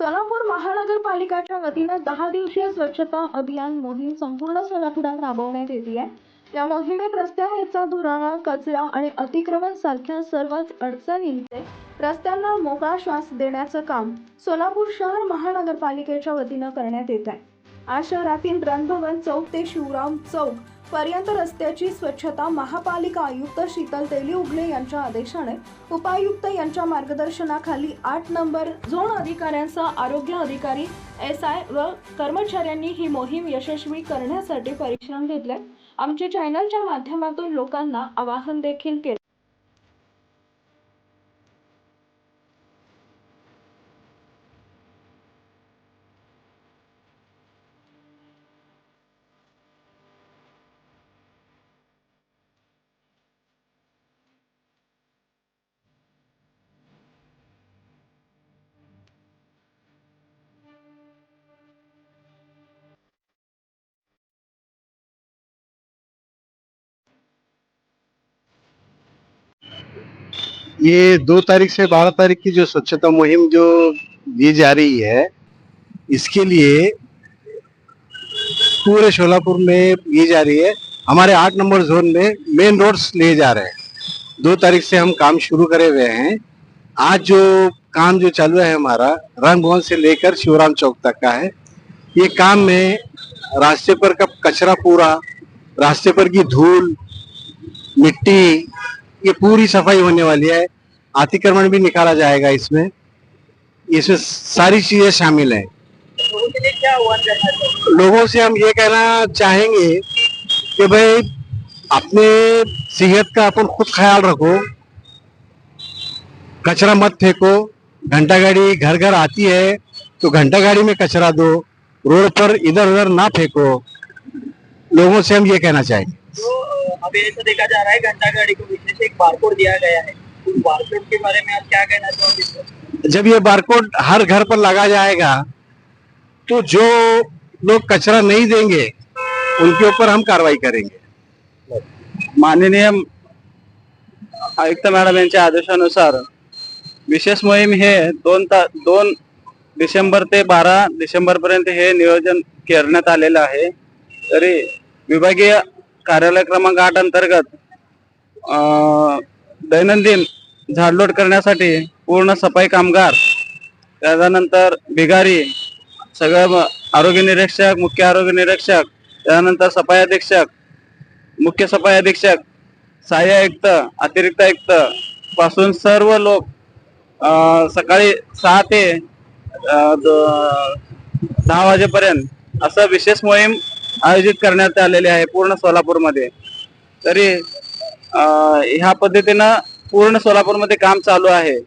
सोलापूर महानगरपालिकाच्या वतीनं दहा दिवसीय स्वच्छता अभियान मोहीम संपूर्ण सोलापुरात राबवण्यात येते आहे. या मोहिमेत रस्त्यावरचा धुराळा कचरा आणि अतिक्रमण सारख्या सर्वच अडचणींचे रस्त्यांना मोकळा श्वास देण्याचं काम सोलापूर शहर महानगरपालिकेच्या वतीनं करण्यात येत आहे. आज शहरातील रणभवन चौक ते शिवराम चौक पर्यंत रस्त्याची स्वच्छता महापालिका आयुक्त शीतल तेली उगले यांच्या आदेशाने उपायुक्त यांच्या मार्गदर्शनाखाली आठ नंबर झोन अधिकाऱ्यांसह आरोग्य अधिकारी एस आय व कर्मचाऱ्यांनी ही मोहीम यशस्वी करण्यासाठी परिश्रम घेतले. आमच्या चॅनलच्या माध्यमातून लोकांना आवाहन देखील केले. ये दो तारीख से बारह तारीख की जो स्वच्छता मुहिम जो दी जा रही है, इसके लिए पूरे शोलापुर में की जा रही है। हमारे आठ नंबर जोन में मेन रोड्स लिए जा रहे हैं। दो तारीख से हम काम शुरू करे हुए हैं। आज जो काम जो चालू है हमारा, रंग भवन से लेकर शिवराम चौक तक का है। ये काम में रास्ते पर का कचरा पूरा, रास्ते पर की धूल, मिट्टी ये पूरी सफ़ाई होने वाली है। अतिक्रमण भी निकाला जाएगा इसमें। इसमें सारी चीज़ें शामिल है। लोगों से हम ये कहना चाहेंगे कि भाई, अपने सेहत का अपन खुद ख्याल रखो। कचरा मत फेंको। घंटा गाड़ी घर घर आती है तो घंटा गाड़ी में कचरा दो। रोड पर इधर उधर ना फेंको। लोगों से हम ये कहना चाहेंगे। अभी ऐसा देखा जा रहा है घंटा गाड़ी को विशेष एक बारकोड दिया गया है। उस बारकोड के बारे में आप क्या कहना चाहोगे जब ये बारकोड हर घर पर लगा जाएगा तो जो लोग कचरा नहीं देंगे उनके ऊपर हम कार्रवाई करेंगे। माननीय आयुक्त मॅडम यांच्या आदेशानुसार विशेष मोहीम हे दोन ता दोन डिसेंबर ते बारा डिसेंबर पर्यंत हे नियोजन करण्यात आलेलं आहे. तरी विभागीय कार्यालय क्रमांक आठ अंतर्गत दैनंदिन झाडलोट करण्यासाठी पूर्ण सफाई कामगार त्याच्यानंतर भिगारी सगळं आरोग्य निरीक्षक मुख्य आरोग्य निरीक्षक त्यानंतर सफाई अधीक्षक मुख्य सफाई अधीक्षक सहाय्य आयुक्त अतिरिक्त आयुक्त पासून सर्व लोक सकाळी सहा ते द- दहा वाजेपर्यंत असं विशेष मोहीम आयोजित करण्यात आलेले आहे पूर्ण सोलापूरमध्ये. तरी ह्या पद्धतीनं पूर्ण सोलापूरमध्ये काम चालू आहे.